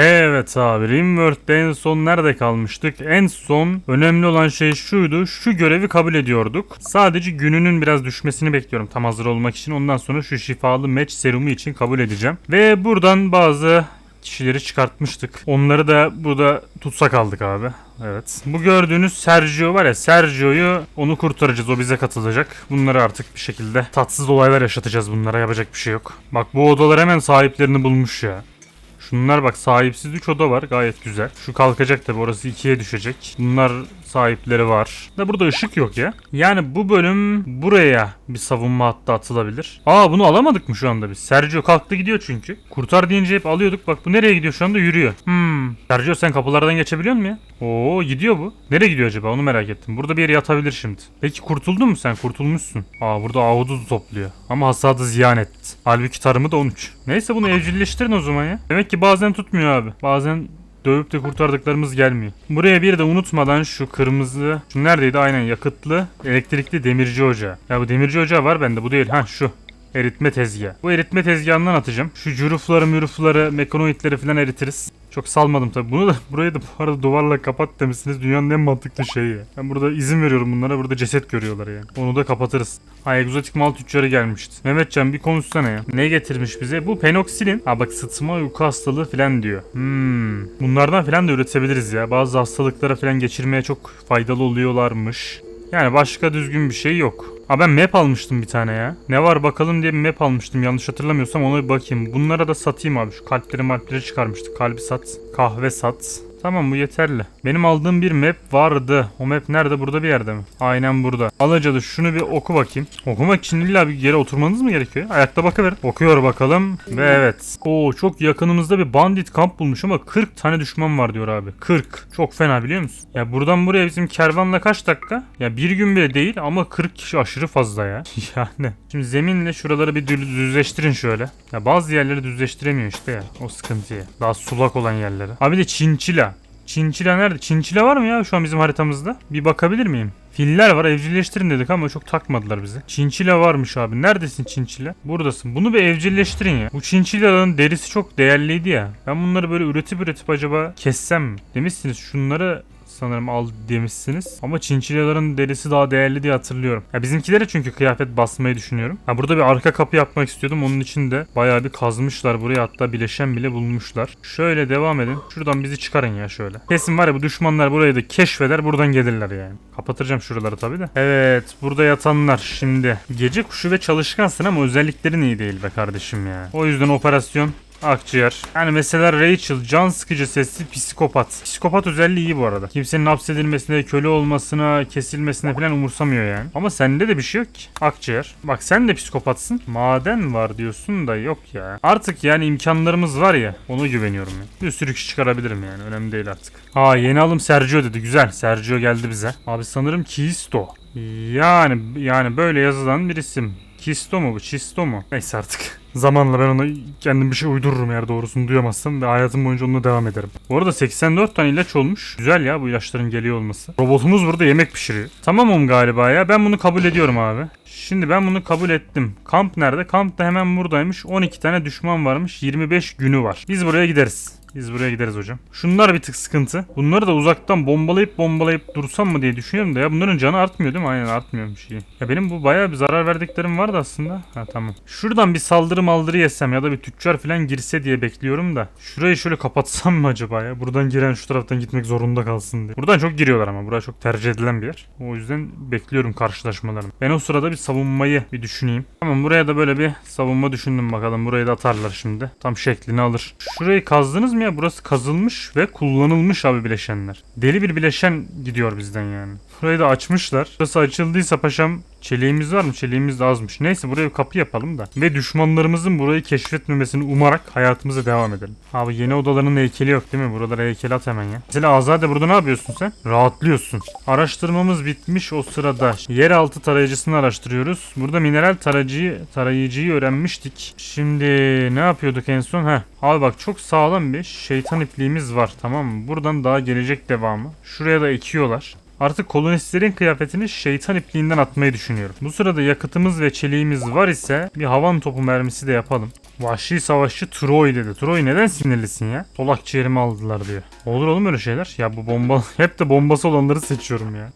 Evet abi Rimworld'de en son nerede kalmıştık? En son önemli olan şey şuydu. Şu görevi kabul ediyorduk. Sadece gününün biraz düşmesini bekliyorum tam hazır olmak için. Ondan sonra şu şifalı match serumu için kabul edeceğim. Ve buradan bazı kişileri çıkartmıştık. Onları da burada tutsak aldık abi. Evet. Bu gördüğünüz Sergio var ya Sergio'yu onu kurtaracağız. O bize katılacak. Bunları artık bir şekilde tatsız olaylar yaşatacağız bunlara. Yapacak bir şey yok. Bak bu odalar hemen sahiplerini bulmuş ya. Şunlar bak sahipsiz 3 oda var gayet güzel. Şu kalkacak tabi orası 2'ye düşecek. Bunlar sahipleri var. Da burada ışık yok ya. Yani bu bölüm buraya bir savunma hattı atılabilir. Aa bunu alamadık mı şu anda biz? Sergio kalktı gidiyor çünkü. Kurtar deyince hep alıyorduk. Bak bu nereye gidiyor şu anda yürüyor. Hmm. Sergio sen kapılardan geçebiliyor musun ya? Oo gidiyor bu. Nereye gidiyor acaba onu merak ettim. Burada bir yere yatabilir şimdi. Peki kurtuldun mu sen? Kurtulmuşsun. Aa burada ahududu topluyor. Ama hasadı ziyan etti. Halbuki tarımı da 13. Neyse bunu evcilleştirin o zaman ya. Demek ki bazen tutmuyor abi. Bazen dövüp de kurtardıklarımız gelmiyor. Buraya bir de unutmadan şu kırmızı, şu neredeydi aynen yakıtlı elektrikli demirci ocağı. Ya bu demirci ocağı var bende bu değil. Ha şu. Eritme tezgahı. Bu eritme tezgahından atacağım. Şu cürufları mürufları, mekanoidleri falan eritiriz. Çok salmadım tabi. Bunu da burayı da bu arada duvarla kapat demişsiniz. Dünyanın en mantıklı şeyi. Ben burada izin veriyorum bunlara. Burada ceset görüyorlar yani. Onu da kapatırız. Ha egzotik mal tüccarı gelmişti. Mehmetcan bir konuşsana ya. Ne getirmiş bize? Bu penoksilin. Ha bak sıtma uyku hastalığı falan diyor. Hmm. Bunlardan falan da üretebiliriz ya. Bazı hastalıklara falan geçirmeye çok faydalı oluyorlarmış. Yani başka düzgün bir şey yok. Ha ben map almıştım bir tane ya. Ne var bakalım diye bir map almıştım yanlış hatırlamıyorsam ona bir bakayım. Bunlara da satayım abi. Şu kalpleri malpleri çıkarmıştık. Kalbi sat. Kahve sat. Tamam bu yeterli. Benim aldığım bir map vardı. O map nerede? Burada bir yerde mi? Aynen burada. Alacalı şunu bir oku bakayım. Okumak için illa bir yere oturmanız mı gerekiyor? Ayakta bakıverin. Okuyor bakalım. Ve evet. Oo çok yakınımızda bir bandit kamp bulmuş ama 40 tane düşman var diyor abi. 40. Çok fena biliyor musun? Ya buradan buraya bizim kervanla kaç dakika? Ya bir gün bile değil ama 40 kişi aşırı fazla ya. yani. Şimdi zeminle şuraları bir düz- düzleştirin şöyle. Ya bazı yerleri düzleştiremiyor işte ya. O sıkıntıya. Daha sulak olan yerleri. Abi de çinçila. Çinçila nerede? Çinçila var mı ya şu an bizim haritamızda? Bir bakabilir miyim? Filler var evcilleştirin dedik ama çok takmadılar bize. Çinçila varmış abi. Neredesin çinçila? Buradasın. Bunu bir evcilleştirin ya. Bu çinçilaların derisi çok değerliydi ya. Ben bunları böyle üretip üretip acaba kessem mi? Demişsiniz şunları sanırım al demişsiniz. Ama çinçilyaların derisi daha değerli diye hatırlıyorum. Ya bizimkilere çünkü kıyafet basmayı düşünüyorum. Ha burada bir arka kapı yapmak istiyordum. Onun için de bayağı bir kazmışlar buraya hatta bileşen bile bulmuşlar. Şöyle devam edin. Şuradan bizi çıkarın ya şöyle. Kesin var ya bu düşmanlar burayı da keşfeder buradan gelirler yani. Kapatacağım şuraları tabii de. Evet burada yatanlar şimdi. Gece kuşu ve çalışkansın ama özelliklerin iyi değil be kardeşim ya. O yüzden operasyon Akciğer. Yani mesela Rachel can sıkıcı sesli psikopat. Psikopat özelliği iyi bu arada. Kimsenin hapsedilmesine, köle olmasına, kesilmesine falan umursamıyor yani. Ama sende de bir şey yok ki. Akciğer. Bak sen de psikopatsın. Maden var diyorsun da yok ya. Artık yani imkanlarımız var ya. Ona güveniyorum ya. Bir sürü kişi çıkarabilirim yani. Önemli değil artık. Aa yeni alım Sergio dedi. Güzel. Sergio geldi bize. Abi sanırım Kisto. Yani yani böyle yazılan bir isim. Kisto mu bu? Çisto mu? Neyse artık. Zamanla ben ona kendim bir şey uydururum eğer doğrusunu duyamazsam ve hayatım boyunca onunla devam ederim. Bu arada 84 tane ilaç olmuş. Güzel ya bu ilaçların geliyor olması. Robotumuz burada yemek pişiriyor. Tamamım galiba ya. Ben bunu kabul ediyorum abi. Şimdi ben bunu kabul ettim. Kamp nerede? Kamp da hemen buradaymış. 12 tane düşman varmış. 25 günü var. Biz buraya gideriz. Biz buraya gideriz hocam. Şunlar bir tık sıkıntı. Bunları da uzaktan bombalayıp bombalayıp dursam mı diye düşünüyorum da ya bunların canı artmıyor değil mi? Aynen artmıyormuş iyi. Ya benim bu bayağı bir zarar verdiklerim vardı aslında. Ha tamam. Şuradan bir saldırı maldırı yesem ya da bir tüccar falan girse diye bekliyorum da. Şurayı şöyle kapatsam mı acaba ya? Buradan giren şu taraftan gitmek zorunda kalsın diye. Buradan çok giriyorlar ama. Burası çok tercih edilen bir yer. O yüzden bekliyorum karşılaşmalarını. Ben o sırada bir savunmayı bir düşüneyim. Tamam buraya da böyle bir savunma düşündüm bakalım. Burayı da atarlar şimdi. Tam şeklini alır. Şurayı kazdınız mı ya? Burası kazılmış ve kullanılmış abi bileşenler. Deli bir bileşen gidiyor bizden yani. Burayı da açmışlar. Burası açıldıysa paşam çeliğimiz var mı? Çeliğimiz de azmış. Neyse buraya bir kapı yapalım da. Ve düşmanlarımızın burayı keşfetmemesini umarak hayatımıza devam edelim. Abi yeni odaların heykeli yok değil mi? Buralara heykel at hemen ya. Mesela Azade burada ne yapıyorsun sen? Rahatlıyorsun. Araştırmamız bitmiş o sırada. Yeraltı tarayıcısını araştırıyoruz. Burada mineral tarayıcıyı, tarayıcıyı öğrenmiştik. Şimdi ne yapıyorduk en son? Heh. Abi bak çok sağlam bir şeytan ipliğimiz var tamam mı? Buradan daha gelecek devamı. Şuraya da ekiyorlar. Artık kolonistlerin kıyafetini şeytan ipliğinden atmayı düşünüyorum. Bu sırada yakıtımız ve çeliğimiz var ise bir havan topu mermisi de yapalım. Vahşi savaşçı Troy dedi. Troy neden sinirlisin ya? Solak ciğerimi aldılar diyor. Olur oğlum öyle şeyler. Ya bu bomba hep de bombası olanları seçiyorum ya.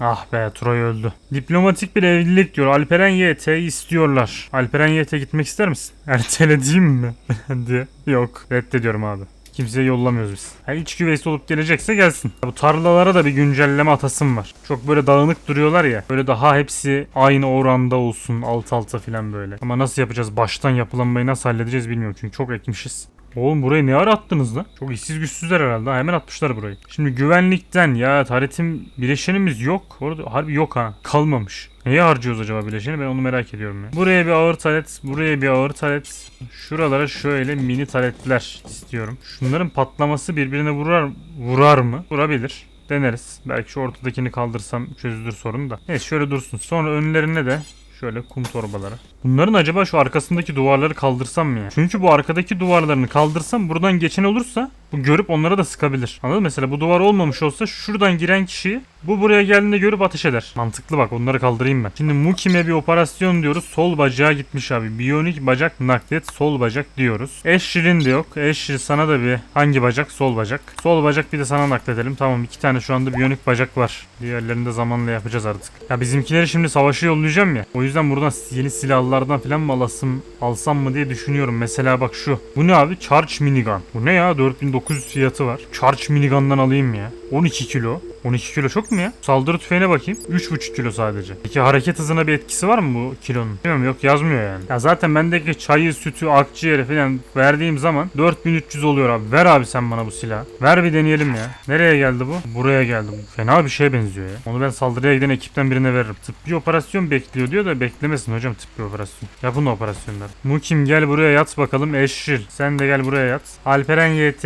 Ah be Troy öldü. Diplomatik bir evlilik diyor. Alperen YT istiyorlar. Alperen YT gitmek ister misin? Ertelediğim mi? diye. Yok. Reddediyorum abi. Kimseye yollamıyoruz biz. Yani iç güveysi olup gelecekse gelsin. Bu tarlalara da bir güncelleme atasım var. Çok böyle dağınık duruyorlar ya. Böyle daha hepsi aynı oranda olsun. Alt alta falan böyle. Ama nasıl yapacağız? Baştan yapılanmayı nasıl halledeceğiz bilmiyorum. Çünkü çok ekmişiz. Oğlum burayı ne ara attınız lan? Çok işsiz güçsüzler herhalde. Ha, hemen atmışlar burayı. Şimdi güvenlikten ya taritim bileşenimiz yok. Orada harbi yok ha. Kalmamış. Neye harcıyoruz acaba bileşeni ben onu merak ediyorum ya. Buraya bir ağır talet, buraya bir ağır talet. Şuralara şöyle mini taletler istiyorum. Şunların patlaması birbirine vurar vurar mı? Vurabilir. Deneriz. Belki şu ortadakini kaldırsam çözülür sorun da. Neyse şöyle dursun. Sonra önlerine de Şöyle kum torbaları. Bunların acaba şu arkasındaki duvarları kaldırsam mı ya? Çünkü bu arkadaki duvarlarını kaldırsam buradan geçen olursa bu görüp onlara da sıkabilir. Anladın mı? Mesela bu duvar olmamış olsa şuradan giren kişiyi bu buraya geldiğinde görüp ateş eder. Mantıklı bak onları kaldırayım ben. Şimdi Mukim'e bir operasyon diyoruz. Sol bacağı gitmiş abi. Biyonik bacak naklet sol bacak diyoruz. Eşril de yok. Eşril sana da bir hangi bacak? Sol bacak. Sol bacak bir de sana nakledelim. Tamam iki tane şu anda biyonik bacak var. Diğerlerini de zamanla yapacağız artık. Ya bizimkileri şimdi savaşa yollayacağım ya. O yüzden buradan yeni silahlardan falan mı alasım, alsam mı diye düşünüyorum. Mesela bak şu. Bu ne abi? Charge minigun. Bu ne ya? 4900 fiyatı var. Charge minigun'dan alayım ya. 12 kilo. 12 kilo çok mu ya? Saldırı tüfeğine bakayım. 3,5 kilo sadece. Peki hareket hızına bir etkisi var mı bu kilonun? Bilmiyorum yok yazmıyor yani. Ya zaten bendeki çayı, sütü, akciğeri falan verdiğim zaman 4300 oluyor abi. Ver abi sen bana bu silahı. Ver bir deneyelim ya. Nereye geldi bu? Buraya geldi bu. Fena bir şeye benziyor ya. Onu ben saldırıya giden ekipten birine veririm. Tıbbi operasyon bekliyor diyor da beklemesin hocam tıbbi operasyon. Yapın operasyonları. Mukim gel buraya yat bakalım. Eşril sen de gel buraya yat. Alperen YT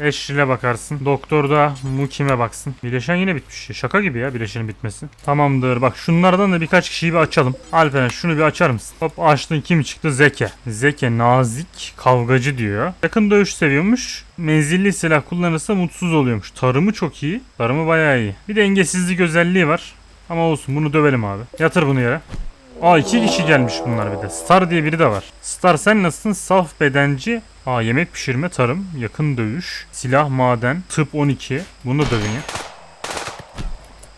Eşril'e bakarsın. Doktor da Mukim'e baksın. Bileşen yine bitmiş. Şaka gibi ya bileşenin bitmesi. Tamamdır. Bak şunlardan da birkaç kişiyi bir açalım. Alperen şunu bir açar mısın? Hop açtın kim çıktı? Zeke. Zeke nazik kavgacı diyor. Yakın dövüş seviyormuş. Menzilli silah kullanırsa mutsuz oluyormuş. Tarımı çok iyi. Tarımı bayağı iyi. Bir dengesizlik özelliği var. Ama olsun bunu dövelim abi. Yatır bunu yere. Aa iki kişi gelmiş bunlar bir de. Star diye biri de var. Star sen nasılsın? Saf bedenci. Aa yemek pişirme, tarım, yakın dövüş, silah, maden, tıp 12. Bunu da dövün ya.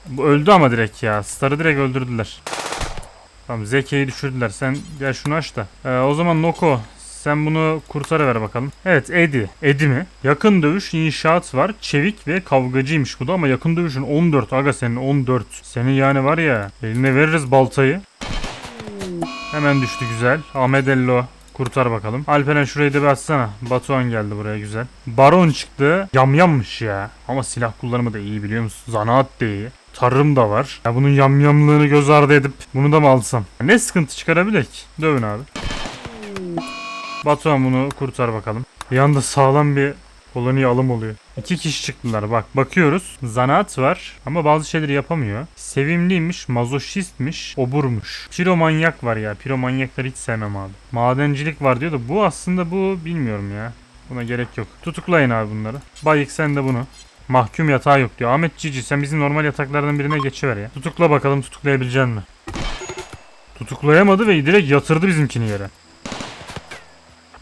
Bu öldü ama direkt ya. Star'ı direkt öldürdüler. Tamam Zeke'yi düşürdüler. Sen gel şunu aç da. Ee, o zaman Noko sen bunu kurtarıver bakalım. Evet Edi. Edi mi? Yakın dövüş inşaat var. Çevik ve kavgacıymış bu da ama yakın dövüşün 14. Aga senin 14. Senin yani var ya eline veririz baltayı. Hemen düştü güzel. Ahmedello kurtar bakalım. Alperen şurayı da bir açsana. Batuhan geldi buraya güzel. Baron çıktı. Yamyammış ya. Ama silah kullanımı da iyi biliyor musun? Zanaat da iyi. Tarım da var. Ya bunun yamyamlığını göz ardı edip bunu da mı alsam? Ne sıkıntı çıkarabilir ki? Dövün abi. Batuhan bunu kurtar bakalım. Bir anda sağlam bir koloni alım oluyor. İki kişi çıktılar bak. Bakıyoruz. Zanaat var ama bazı şeyleri yapamıyor. Sevimliymiş, mazoşistmiş, oburmuş. Piromanyak var ya. Piromanyakları hiç sevmem abi. Madencilik var diyor da bu aslında bu bilmiyorum ya. Buna gerek yok. Tutuklayın abi bunları. Bayık sen de bunu. Mahkum yatağı yok diyor. Ahmet Cici sen bizim normal yataklardan birine geçiver ya. Tutukla bakalım tutuklayabilecek mi? Tutuklayamadı ve direkt yatırdı bizimkini yere.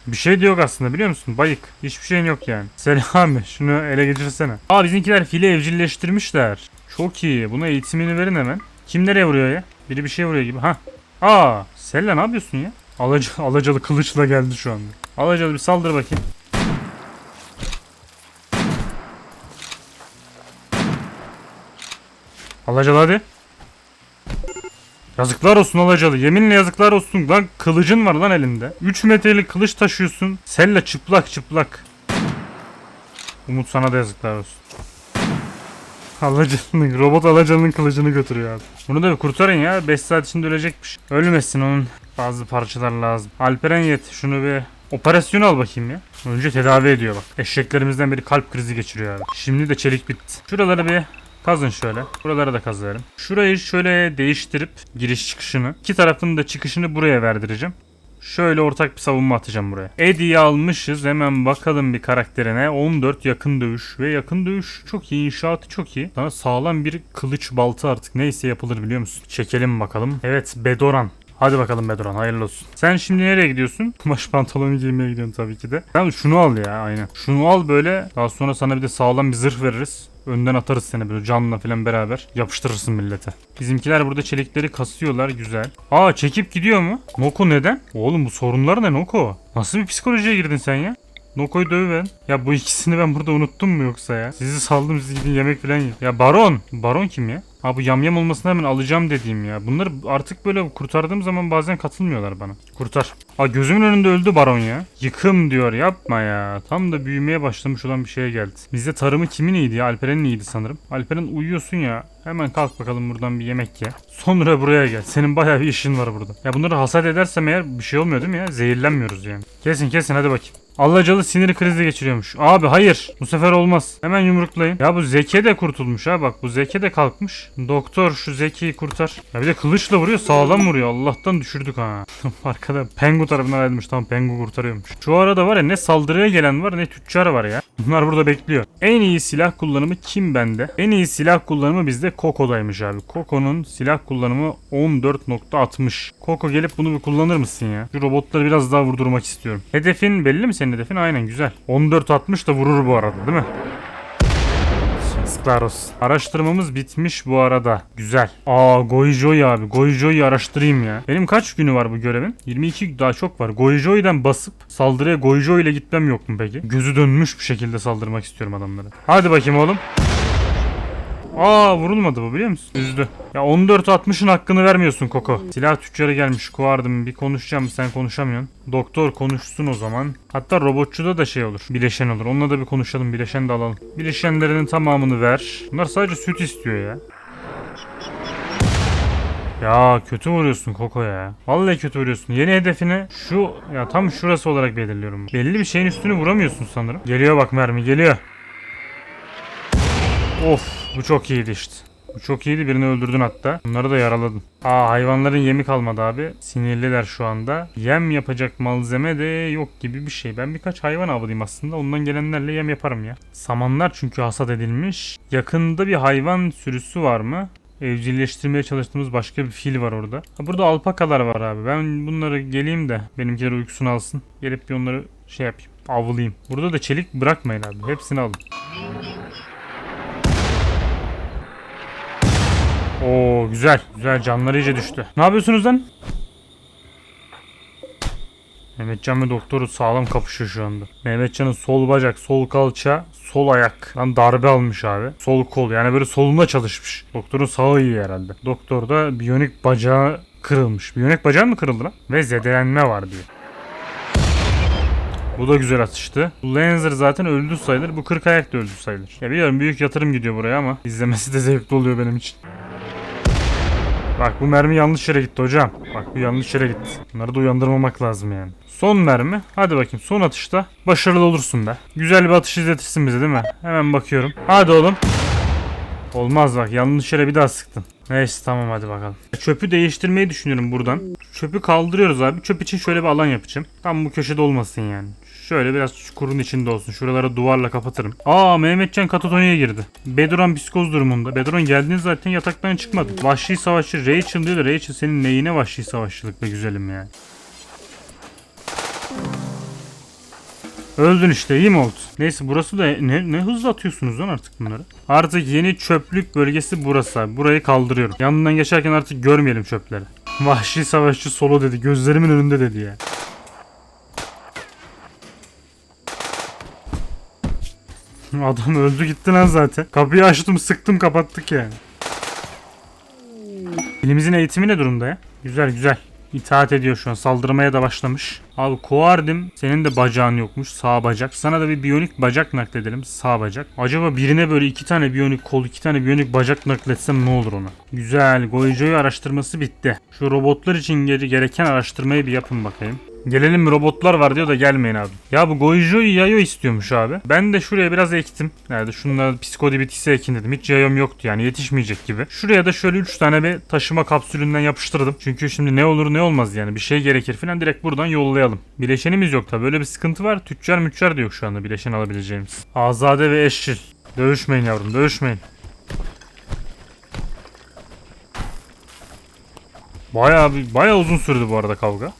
Bir şey de yok aslında biliyor musun? Bayık. Hiçbir şeyin yok yani. Selami şunu ele geçirsene. Aa bizimkiler file evcilleştirmişler. Çok iyi. Buna eğitimini verin hemen. Kim nereye vuruyor ya? Biri bir şey vuruyor gibi. Ha. Aa Sella ne yapıyorsun ya? Alaca, alacalı kılıçla geldi şu anda. Alacalı bir saldır bakayım. Alacalı hadi. Yazıklar olsun Alacalı. Yeminle yazıklar olsun. Lan kılıcın var lan elinde. 3 metrelik kılıç taşıyorsun. Selle çıplak çıplak. Umut sana da yazıklar olsun. Alacalı'nın, robot Alacalı'nın kılıcını götürüyor abi. Bunu da bir kurtarın ya. 5 saat içinde ölecekmiş. Ölmesin onun bazı parçalar lazım. Alperen yet şunu bir operasyon al bakayım ya. Önce tedavi ediyor bak. Eşeklerimizden biri kalp krizi geçiriyor abi. Şimdi de çelik bitti. Şuraları bir Kazın şöyle. Buralara da kazıyorum. Şurayı şöyle değiştirip giriş çıkışını. iki tarafın da çıkışını buraya verdireceğim. Şöyle ortak bir savunma atacağım buraya. Eddie'yi almışız. Hemen bakalım bir karakterine. 14 yakın dövüş ve yakın dövüş çok iyi. inşaatı çok iyi. Sana sağlam bir kılıç balta artık neyse yapılır biliyor musun? Çekelim bakalım. Evet Bedoran. Hadi bakalım Bedron hayırlı olsun. Sen şimdi nereye gidiyorsun? Kumaş pantolonu giymeye gidiyorsun tabii ki de. Tamam şunu al ya aynen. Şunu al böyle daha sonra sana bir de sağlam bir zırh veririz. Önden atarız seni böyle canla falan beraber. Yapıştırırsın millete. Bizimkiler burada çelikleri kasıyorlar güzel. Aa çekip gidiyor mu? Noko neden? Oğlum bu sorunlar ne Noko? Nasıl bir psikolojiye girdin sen ya? Noko'yu dövün. Ya bu ikisini ben burada unuttum mu yoksa ya? Sizi saldım siz gidin yemek falan yiyin. Ya Baron. Baron kim ya? Ha bu yamyam olmasına hemen alacağım dediğim ya. Bunları artık böyle kurtardığım zaman bazen katılmıyorlar bana. Kurtar. Aa gözümün önünde öldü Baron ya. Yıkım diyor yapma ya. Tam da büyümeye başlamış olan bir şeye geldi. Bizde tarımı kimin iyiydi ya? Alperen'in iyiydi sanırım. Alperen uyuyorsun ya. Hemen kalk bakalım buradan bir yemek ye. Sonra buraya gel. Senin bayağı bir işin var burada. Ya bunları hasat edersem eğer bir şey olmuyor değil mi ya? Zehirlenmiyoruz yani. Kesin kesin hadi bakayım. Allacalı siniri krizi geçiriyormuş. Abi hayır. Bu sefer olmaz. Hemen yumruklayın. Ya bu Zeki de kurtulmuş ha bak. Bu Zeki de kalkmış. Doktor şu Zeki'yi kurtar. Ya bir de kılıçla vuruyor. Sağlam vuruyor. Allah'tan düşürdük ha. Arkada Pengu tarafından ayrılmış. Tamam Pengu kurtarıyormuş. Şu arada var ya ne saldırıya gelen var ne tüccar var ya. Bunlar burada bekliyor. En iyi silah kullanımı kim bende? En iyi silah kullanımı bizde Koko'daymış abi. Koko'nun silah kullanımı 14.60. Koko gelip bunu bir kullanır mısın ya? Şu robotları biraz daha vurdurmak istiyorum. Hedefin belli mi senin hedefin? Aynen güzel. 14.60 da vurur bu arada değil mi? Olsun. Araştırmamız bitmiş bu arada. Güzel. Aa Goijoy abi. Goijoy'u araştırayım ya. Benim kaç günü var bu görevin? 22 daha çok var. Goijoy'dan basıp saldırıya Goijoy ile gitmem yok mu peki? Gözü dönmüş bir şekilde saldırmak istiyorum adamlara. Hadi bakayım oğlum. Aa vurulmadı bu biliyor musun? Üzdü. Ya 14.60'ın hakkını vermiyorsun Koko. Silah tüccarı gelmiş kuardım bir konuşacağım sen konuşamıyorsun. Doktor konuşsun o zaman. Hatta robotçuda da şey olur. Bileşen olur. Onunla da bir konuşalım. Bileşen de alalım. Bileşenlerinin tamamını ver. Bunlar sadece süt istiyor ya. Ya kötü vuruyorsun Koko ya. Vallahi kötü vuruyorsun. Yeni hedefini şu ya tam şurası olarak belirliyorum. Belli bir şeyin üstünü vuramıyorsun sanırım. Geliyor bak mermi geliyor. Of bu çok iyiydi işte. Bu çok iyiydi birini öldürdün hatta. Bunları da yaraladın. Aa hayvanların yemi kalmadı abi. Sinirliler şu anda. Yem yapacak malzeme de yok gibi bir şey. Ben birkaç hayvan avlayayım aslında. Ondan gelenlerle yem yaparım ya. Samanlar çünkü hasat edilmiş. Yakında bir hayvan sürüsü var mı? Evcilleştirmeye çalıştığımız başka bir fil var orada. Ha, burada alpakalar var abi. Ben bunları geleyim de benimkiler uykusunu alsın. Gelip bir onları şey yapayım. Avlayayım. Burada da çelik bırakmayın abi. Hepsini alın. Oo güzel. Güzel canları iyice düştü. Ne yapıyorsunuz lan? Mehmetcan ve doktoru sağlam kapışıyor şu anda. Mehmetcan'ın sol bacak, sol kalça, sol ayak. Lan darbe almış abi. Sol kol yani böyle solunda çalışmış. Doktorun sağı iyi herhalde. Doktorda biyonik bacağı kırılmış. Biyonik bacağı mı kırıldı lan? Ve zedelenme var diyor. Bu da güzel atıştı. Lancer zaten öldü sayılır. Bu 40 ayak da öldü sayılır. Ya biliyorum büyük yatırım gidiyor buraya ama izlemesi de zevkli oluyor benim için. Bak bu mermi yanlış yere gitti hocam. Bak bu yanlış yere gitti. Bunları da uyandırmamak lazım yani. Son mermi. Hadi bakayım son atışta başarılı olursun be. Güzel bir atış izletirsin bize değil mi? Hemen bakıyorum. Hadi oğlum. Olmaz bak yanlış yere bir daha sıktın. Neyse tamam hadi bakalım. Çöpü değiştirmeyi düşünüyorum buradan. Çöpü kaldırıyoruz abi. Çöp için şöyle bir alan yapacağım. Tam bu köşede olmasın yani. Şöyle biraz çukurun içinde olsun. Şuraları duvarla kapatırım. Aa Mehmetcan katatoniye girdi. Bedron psikoz durumunda. Bedron geldiğin zaten yataktan çıkmadı. Vahşi savaşçı Rachel diyor da Rachel senin neyine vahşi savaşçılık be güzelim yani. Öldün işte iyi mi oldu? Neyse burası da ne, ne hızlı atıyorsunuz lan artık bunları. Artık yeni çöplük bölgesi burası. Burayı kaldırıyorum. Yanından geçerken artık görmeyelim çöpleri. Vahşi savaşçı solo dedi. Gözlerimin önünde dedi ya. Adam öldü gitti lan zaten. Kapıyı açtım sıktım kapattık yani. Dilimizin eğitimi ne durumda ya? Güzel güzel. İtaat ediyor şu an. Saldırmaya da başlamış. Abi Koardim senin de bacağın yokmuş. Sağ bacak. Sana da bir biyonik bacak nakledelim. Sağ bacak. Acaba birine böyle iki tane biyonik kol, iki tane biyonik bacak nakletsem ne olur ona? Güzel. Goijo'yu araştırması bitti. Şu robotlar için gere- gereken araştırmayı bir yapın bakayım. Gelelim robotlar var diyor da gelmeyin abi. Ya bu Goijo'yu yayo istiyormuş abi. Ben de şuraya biraz ektim. Nerede şunlar psikodi bitkisi ekin dedim. Hiç yayom yoktu yani yetişmeyecek gibi. Şuraya da şöyle 3 tane bir taşıma kapsülünden yapıştırdım. Çünkü şimdi ne olur ne olmaz yani bir şey gerekir falan direkt buradan yollayalım. Bileşenimiz yok tabi böyle bir sıkıntı var. Tüccar müccar da yok şu anda bileşen alabileceğimiz. Azade ve eşçil. Dövüşmeyin yavrum dövüşmeyin. Bayağı bayağı uzun sürdü bu arada kavga.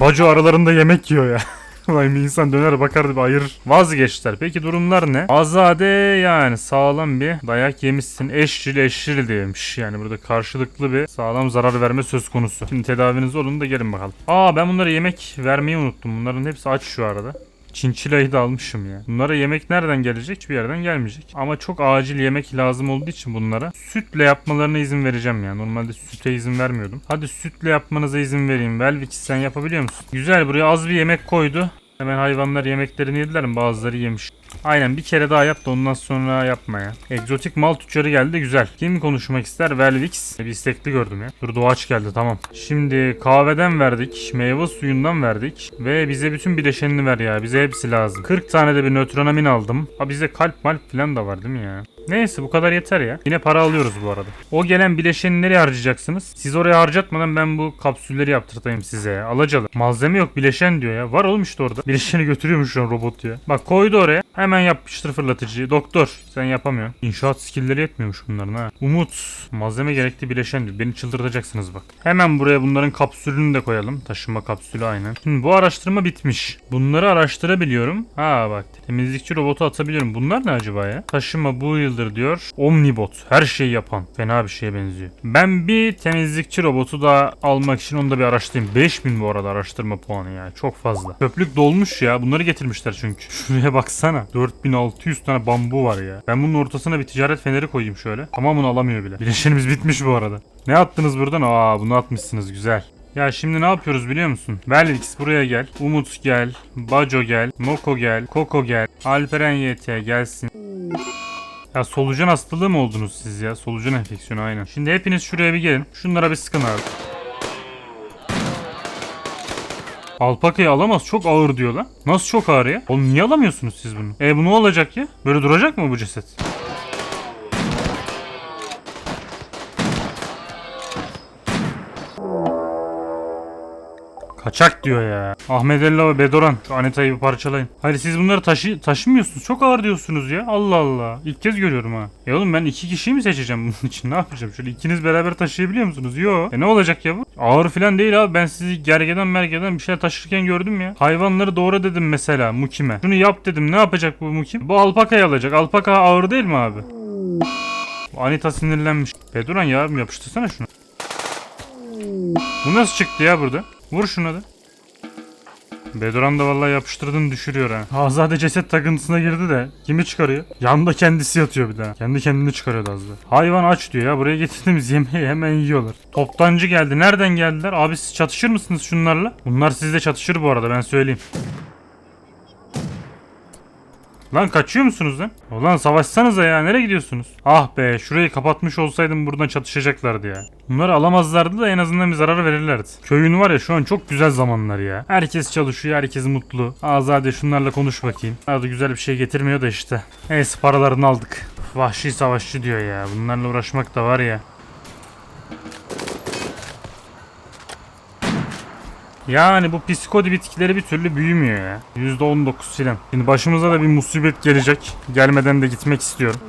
Baco aralarında yemek yiyor ya. Ulan bir insan döner bakardı bir ayırır. Vazgeçtiler. Peki durumlar ne? Azade yani sağlam bir dayak yemişsin. Eşçil eşçil demiş. Yani burada karşılıklı bir sağlam zarar verme söz konusu. Şimdi tedaviniz olun da gelin bakalım. Aa ben bunlara yemek vermeyi unuttum. Bunların hepsi aç şu arada. Çinçilayı da almışım ya. Bunlara yemek nereden gelecek? Hiçbir yerden gelmeyecek. Ama çok acil yemek lazım olduğu için bunlara sütle yapmalarına izin vereceğim ya. Normalde süte izin vermiyordum. Hadi sütle yapmanıza izin vereyim. Velvik sen yapabiliyor musun? Güzel buraya az bir yemek koydu. Hemen hayvanlar yemeklerini yediler mi? Bazıları yemiş. Aynen bir kere daha yap da ondan sonra yapma ya. Egzotik mal tüccarı geldi güzel. Kim konuşmak ister? Velvix. Bir istekli gördüm ya. Dur Doğaç geldi tamam. Şimdi kahveden verdik. Meyve suyundan verdik. Ve bize bütün bileşenini ver ya. Bize hepsi lazım. 40 tane de bir nötronamin aldım. Ha bize kalp malp falan da var değil mi ya? Neyse bu kadar yeter ya. Yine para alıyoruz bu arada. O gelen bileşeni nereye harcayacaksınız? Siz oraya harcatmadan ben bu kapsülleri yaptırtayım size. Alacalı. Malzeme yok bileşen diyor ya. Var oğlum işte orada. Bileşeni götürüyormuş şu an robot ya. Bak koydu oraya. Hemen yapıştır fırlatıcıyı. Doktor sen yapamıyorsun. İnşaat skillleri yetmiyormuş bunların ha. Umut. Malzeme gerekli bileşen diyor. Beni çıldırtacaksınız bak. Hemen buraya bunların kapsülünü de koyalım. Taşıma kapsülü aynen. Şimdi bu araştırma bitmiş. Bunları araştırabiliyorum. Ha bak. Temizlikçi robotu atabiliyorum. Bunlar ne acaba ya? Taşıma bu yıldır diyor. Omnibot. Her şeyi yapan. Fena bir şeye benziyor. Ben bir temizlikçi robotu da almak için onu da bir araştırayım. 5000 bu arada araştırma puanı ya. Çok fazla. Köplük dolmuş ya. Bunları getirmişler çünkü. Şuraya baksana. 4600 tane bambu var ya. Ben bunun ortasına bir ticaret feneri koyayım şöyle. Tamamını alamıyor bile. Bileşenimiz bitmiş bu arada. Ne attınız buradan? Aa bunu atmışsınız güzel. Ya şimdi ne yapıyoruz biliyor musun? Velvix buraya gel. Umut gel. Baco gel. Moko gel. Koko gel. Alperen YT gelsin. Ya solucan hastalığı mı oldunuz siz ya? Solucan enfeksiyonu aynen. Şimdi hepiniz şuraya bir gelin. Şunlara bir sıkın abi. Alpakayı alamaz çok ağır diyor lan. Nasıl çok ağır ya? Oğlum niye alamıyorsunuz siz bunu? E bu ne olacak ya? Böyle duracak mı bu ceset? Kaçak diyor ya. Ahmet Ella ve Bedoran. Şu Aneta'yı bir parçalayın. Hayır siz bunları taşı taşımıyorsunuz. Çok ağır diyorsunuz ya. Allah Allah. İlk kez görüyorum ha. E oğlum ben iki kişiyi mi seçeceğim bunun için? Ne yapacağım? Şöyle ikiniz beraber taşıyabiliyor musunuz? Yo. E ne olacak ya bu? Ağır falan değil abi. Ben sizi gergeden mergeden bir şeyler taşırken gördüm ya. Hayvanları doğra dedim mesela Mukim'e. Şunu yap dedim. Ne yapacak bu Mukim? Bu alpakayı alacak. Alpaka ağır değil mi abi? Anita sinirlenmiş. Bedoran ya yapıştırsana şunu. Bu nasıl çıktı ya burada? Vur şuna da. Bedoran da vallahi yapıştırdığını düşürüyor ha. Azade ceset takıntısına girdi de kimi çıkarıyor? Yanında kendisi yatıyor bir daha. Kendi kendini çıkarıyordu az da. Hayvan aç diyor ya. Buraya getirdiğimiz yemeği hemen yiyorlar. Toptancı geldi. Nereden geldiler? Abi siz çatışır mısınız şunlarla? Bunlar sizle çatışır bu arada ben söyleyeyim. Lan kaçıyor musunuz lan? Ulan savaşsanıza ya nereye gidiyorsunuz? Ah be şurayı kapatmış olsaydım buradan çatışacaklardı ya. Bunları alamazlardı da en azından bir zarar verirlerdi. Köyün var ya şu an çok güzel zamanlar ya. Herkes çalışıyor herkes mutlu. Azade şunlarla konuş bakayım. Hadi güzel bir şey getirmiyor da işte. Neyse paralarını aldık. Vahşi savaşçı diyor ya. Bunlarla uğraşmak da var ya. Yani bu psikodi bitkileri bir türlü büyümüyor ya. %19 filan. Şimdi başımıza da bir musibet gelecek. Gelmeden de gitmek istiyorum.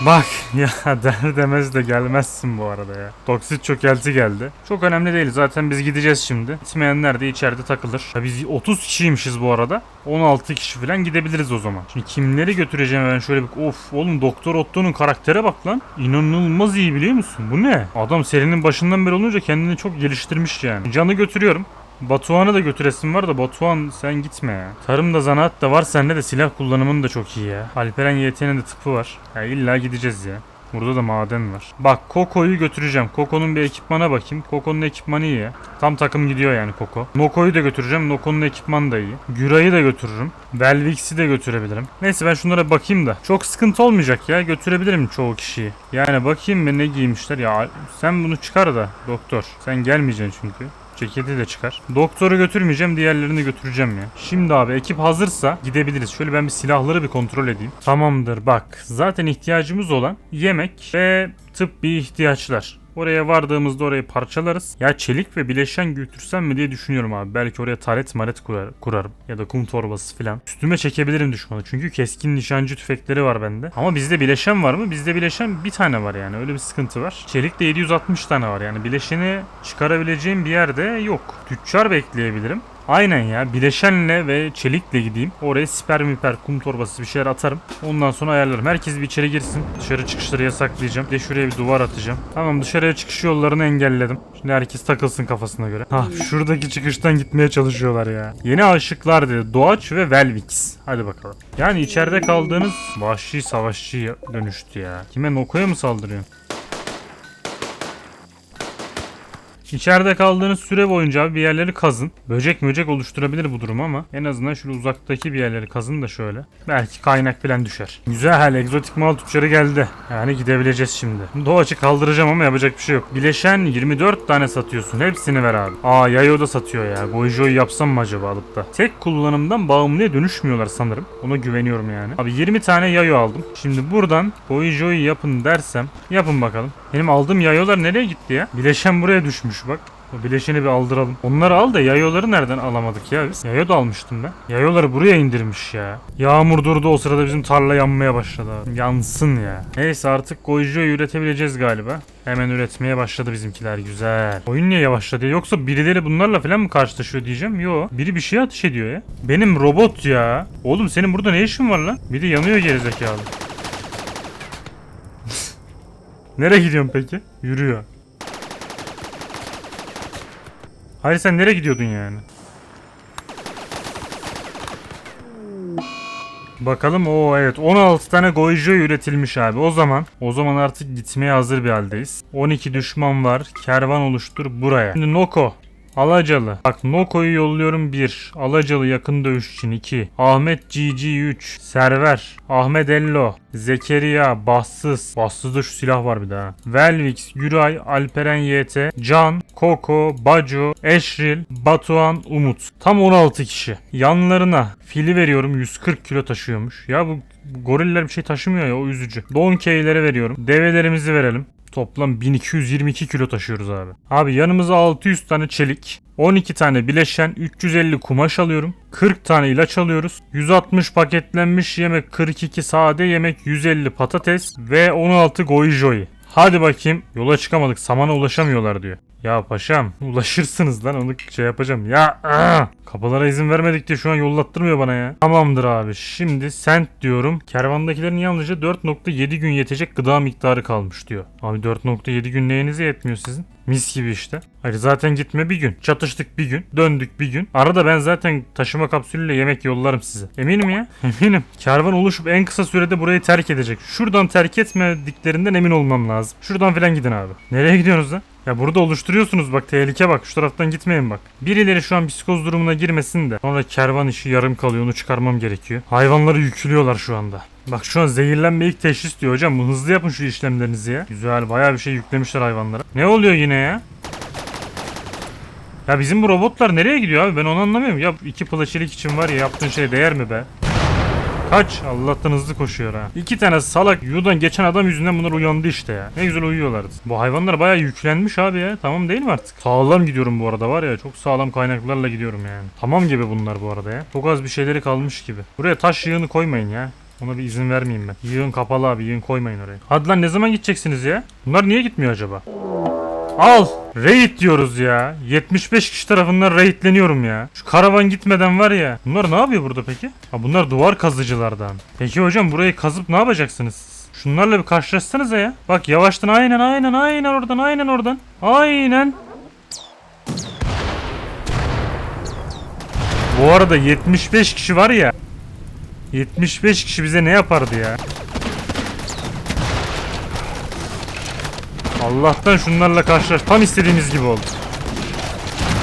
Bak ya der demez de gelmezsin bu arada ya. Toksit çökelti geldi. Çok önemli değil zaten biz gideceğiz şimdi. Gitmeyenler de içeride takılır. Ya biz 30 kişiymişiz bu arada. 16 kişi falan gidebiliriz o zaman. Şimdi kimleri götüreceğim ben şöyle bir of oğlum Doktor Otto'nun karaktere bak lan. İnanılmaz iyi biliyor musun? Bu ne? Adam serinin başından beri olunca kendini çok geliştirmiş yani. Canı götürüyorum. Batuhan'ı da götüresim var da Batuhan sen gitme ya. Tarım da zanaat da var sende de silah kullanımın da çok iyi ya. Alperen YT'nin de tıpı var. Ya illa gideceğiz ya. Burada da maden var. Bak Koko'yu götüreceğim. Koko'nun bir ekipmana bakayım. Koko'nun ekipmanı iyi. Tam takım gidiyor yani Koko. Noko'yu da götüreceğim. Noko'nun ekipmanı da iyi. Güray'ı da götürürüm. Velvix'i de götürebilirim. Neyse ben şunlara bakayım da. Çok sıkıntı olmayacak ya. Götürebilirim çoğu kişiyi. Yani bakayım mı ne giymişler. Ya sen bunu çıkar da doktor. Sen gelmeyeceksin çünkü. Ceketi de çıkar. Doktoru götürmeyeceğim diğerlerini götüreceğim ya. Şimdi abi ekip hazırsa gidebiliriz. Şöyle ben bir silahları bir kontrol edeyim. Tamamdır bak. Zaten ihtiyacımız olan yemek ve tıbbi ihtiyaçlar. Oraya vardığımızda orayı parçalarız. Ya çelik ve bileşen götürsem mi diye düşünüyorum abi. Belki oraya taret maret kurar, kurarım. Ya da kum torbası falan. Üstüme çekebilirim düşmanı. Çünkü keskin nişancı tüfekleri var bende. Ama bizde bileşen var mı? Bizde bileşen bir tane var yani. Öyle bir sıkıntı var. Çelik de 760 tane var. Yani bileşeni çıkarabileceğim bir yerde yok. Tüccar bekleyebilirim. Aynen ya bileşenle ve çelikle gideyim. Oraya siper miper kum torbası bir şeyler atarım. Ondan sonra ayarlarım. Herkes bir içeri girsin. Dışarı çıkışları yasaklayacağım. Bir de şuraya bir duvar atacağım. Tamam dışarıya çıkış yollarını engelledim. Şimdi herkes takılsın kafasına göre. Hah şuradaki çıkıştan gitmeye çalışıyorlar ya. Yeni aşıklar dedi. Doğaç ve Velvix. Hadi bakalım. Yani içeride kaldığınız vahşi savaşçı dönüştü ya. Kime Noko'ya mı saldırıyor? İçeride kaldığınız süre boyunca bir yerleri kazın. Böcek möcek oluşturabilir bu durum ama en azından şöyle uzaktaki bir yerleri kazın da şöyle. Belki kaynak falan düşer. Güzel egzotik mal tüccarı geldi. Yani gidebileceğiz şimdi. Doğaçı kaldıracağım ama yapacak bir şey yok. Bileşen 24 tane satıyorsun. Hepsini ver abi. Aa Yayo da satıyor ya. Goijo'yu yapsam mı acaba alıp da? Tek kullanımdan bağımlıya dönüşmüyorlar sanırım. Ona güveniyorum yani. Abi 20 tane Yayo aldım. Şimdi buradan Goijo'yu yapın dersem yapın bakalım. Benim aldığım yayolar nereye gitti ya? Bileşen buraya düşmüş bak. O bileşeni bir aldıralım. Onları al da yayoları nereden alamadık ya biz? Yayo da almıştım ben. Yayoları buraya indirmiş ya. Yağmur durdu o sırada bizim tarla yanmaya başladı. Yansın ya. Neyse artık Goijo'yu üretebileceğiz galiba. Hemen üretmeye başladı bizimkiler güzel. Oyun niye yavaşladı ya? Yoksa birileri bunlarla falan mı karşılaşıyor diyeceğim. Yo. Biri bir şey ateş ediyor ya. Benim robot ya. Oğlum senin burada ne işin var lan? Bir de yanıyor gerizekalı. Nereye gidiyorsun peki? Yürüyor. Hayır sen nereye gidiyordun yani? Bakalım o evet 16 tane Goijo üretilmiş abi. O zaman o zaman artık gitmeye hazır bir haldeyiz. 12 düşman var. Kervan oluştur buraya. Şimdi Noko Alacalı. Bak Noko'yu yolluyorum 1. Alacalı yakın dövüş için 2. Ahmet GG 3. Server. Ahmet Ello. Zekeriya. Bassız. Bassızda şu silah var bir daha. Velvix. Güray. Alperen YT. Can. Koko. Baco. Eşril. Batuhan. Umut. Tam 16 kişi. Yanlarına fili veriyorum 140 kilo taşıyormuş. Ya bu goriller bir şey taşımıyor ya o üzücü. Donkey'lere veriyorum. Develerimizi verelim. Toplam 1222 kilo taşıyoruz abi. Abi yanımıza 600 tane çelik, 12 tane bileşen, 350 kumaş alıyorum. 40 tane ilaç alıyoruz. 160 paketlenmiş yemek, 42 sade yemek, 150 patates ve 16 goijoy. Hadi bakayım. Yola çıkamadık. Samana ulaşamıyorlar diyor. Ya paşam ulaşırsınız lan onu şey yapacağım. Ya aa! kapılara izin vermedik diye şu an yollattırmıyor bana ya. Tamamdır abi. Şimdi sent diyorum. Kervandakilerin yalnızca 4.7 gün yetecek gıda miktarı kalmış diyor. Abi 4.7 gün neyinize yetmiyor sizin? Mis gibi işte. Hayır zaten gitme bir gün. Çatıştık bir gün. Döndük bir gün. Arada ben zaten taşıma kapsülüyle yemek yollarım size. Eminim ya. Eminim. Kervan oluşup en kısa sürede burayı terk edecek. Şuradan terk etmediklerinden emin olmam lazım. Şuradan falan gidin abi. Nereye gidiyorsunuz lan? Ya burada oluşturuyorsunuz bak tehlike bak şu taraftan gitmeyin bak. Birileri şu an psikoz durumuna girmesin de sonra kervan işi yarım kalıyor onu çıkarmam gerekiyor. Hayvanları yüklüyorlar şu anda. Bak şu an zehirlenme ilk teşhis diyor hocam. Hızlı yapın şu işlemlerinizi ya. Güzel bayağı bir şey yüklemişler hayvanlara. Ne oluyor yine ya? Ya bizim bu robotlar nereye gidiyor abi ben onu anlamıyorum. Ya iki pılaçilik için var ya yaptığın şey değer mi be? Kaç Allah'tan hızlı koşuyor ha. İki tane salak yudan geçen adam yüzünden bunlar uyandı işte ya. Ne güzel uyuyorlardı. Bu hayvanlar bayağı yüklenmiş abi ya. Tamam değil mi artık? Sağlam gidiyorum bu arada var ya. Çok sağlam kaynaklarla gidiyorum yani. Tamam gibi bunlar bu arada ya. Çok az bir şeyleri kalmış gibi. Buraya taş yığını koymayın ya. Ona bir izin vermeyeyim ben. Yığın kapalı abi yığın koymayın oraya. Hadi lan ne zaman gideceksiniz ya? Bunlar niye gitmiyor acaba? Al. Raid diyoruz ya. 75 kişi tarafından raidleniyorum ya. Şu karavan gitmeden var ya. Bunlar ne yapıyor burada peki? Ha bunlar duvar kazıcılardan. Peki hocam burayı kazıp ne yapacaksınız? Şunlarla bir karşılaşsanıza ya. Bak yavaştan aynen aynen aynen oradan aynen oradan. Aynen. Bu arada 75 kişi var ya. 75 kişi bize ne yapardı ya? Allah'tan şunlarla karşılaş. Tam istediğimiz gibi oldu.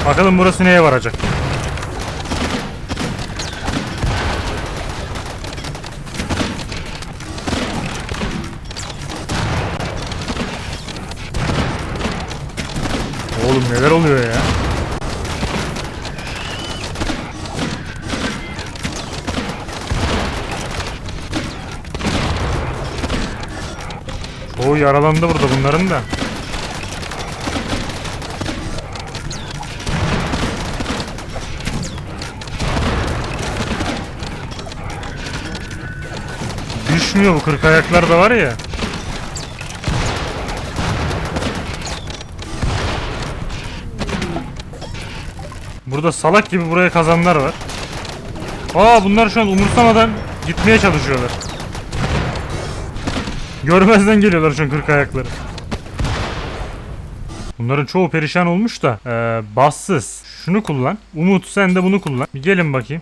Bakalım burası neye varacak. Oğlum neler oluyor ya? Çoğu yaralandı burada bunların da. Düşmüyor bu kırk ayaklar da var ya. Burada salak gibi buraya kazanlar var. Aa bunlar şu an umursamadan gitmeye çalışıyorlar. Görmezden geliyorlar an kırk ayakları. Bunların çoğu perişan olmuş da ee, bassız. Şunu kullan. Umut sen de bunu kullan. Bir gelin bakayım.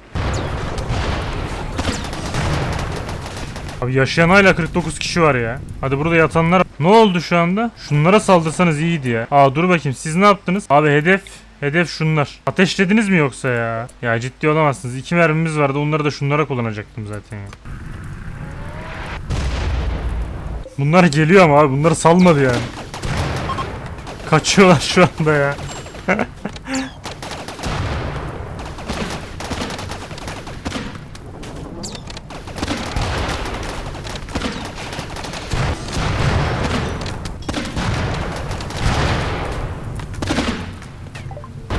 Abi yaşayan hala 49 kişi var ya. Hadi burada yatanlar. Ne oldu şu anda? Şunlara saldırsanız iyiydi ya. Aa dur bakayım siz ne yaptınız? Abi hedef Hedef şunlar. Ateşlediniz mi yoksa ya? Ya ciddi olamazsınız. İki mermimiz vardı. Onları da şunlara kullanacaktım zaten ya. Bunlar geliyor ama abi. Bunları salmadı yani. Kaçıyorlar şu anda ya.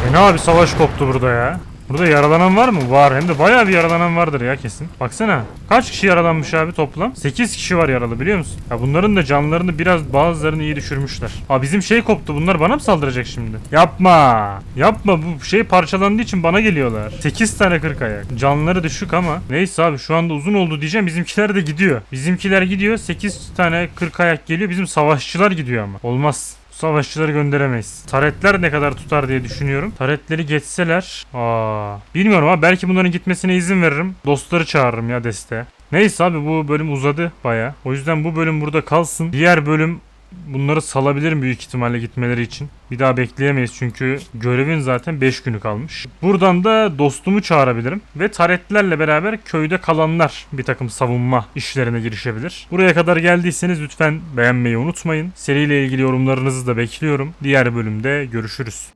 E ne abi savaş koptu burada ya. Burada yaralanan var mı? Var. Hem de bayağı bir yaralanan vardır ya kesin. Baksana. Kaç kişi yaralanmış abi toplam? 8 kişi var yaralı biliyor musun? Ya bunların da canlarını biraz bazılarını iyi düşürmüşler. Aa bizim şey koptu. Bunlar bana mı saldıracak şimdi? Yapma. Yapma. Bu şey parçalandığı için bana geliyorlar. 8 tane 40 ayak. Canları düşük ama. Neyse abi şu anda uzun oldu diyeceğim. Bizimkiler de gidiyor. Bizimkiler gidiyor. 8 tane 40 ayak geliyor. Bizim savaşçılar gidiyor ama. Olmaz. Savaşçıları gönderemeyiz. Taretler ne kadar tutar diye düşünüyorum. Taretleri geçseler. Aa, bilmiyorum ama belki bunların gitmesine izin veririm. Dostları çağırırım ya deste. Neyse abi bu bölüm uzadı baya. O yüzden bu bölüm burada kalsın. Diğer bölüm bunları salabilirim büyük ihtimalle gitmeleri için. Bir daha bekleyemeyiz çünkü görevin zaten 5 günü kalmış. Buradan da dostumu çağırabilirim. Ve taretlerle beraber köyde kalanlar bir takım savunma işlerine girişebilir. Buraya kadar geldiyseniz lütfen beğenmeyi unutmayın. Seriyle ilgili yorumlarınızı da bekliyorum. Diğer bölümde görüşürüz.